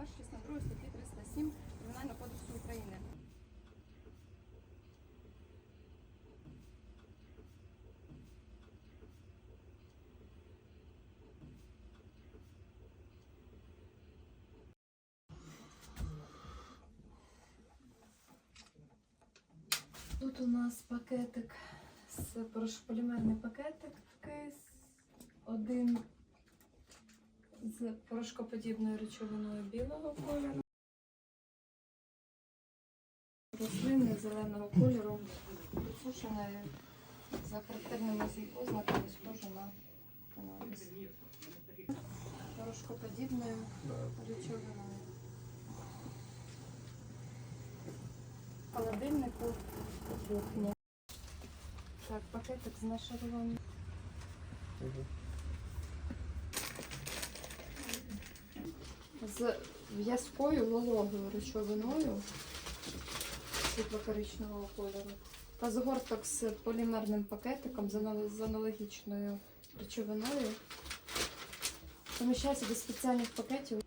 також 62 статті 307 Кримінального кодексу України. Тут у нас пакетик з порошополімерний пакетик такий один з порошкоподібною речовиною білого кольору. Рослини зеленого кольору, підсушеної за характерними ознаками, схоже на канабіс. Порошкоподібною речовиною. Холодильнику кухня. Так, пакетик з нашаруванням. З в'язкою вологою речовиною світло-коричневого кольору. Та згорток з полімерним пакетиком з аналогічною речовиною. Поміщається до спеціальних пакетів.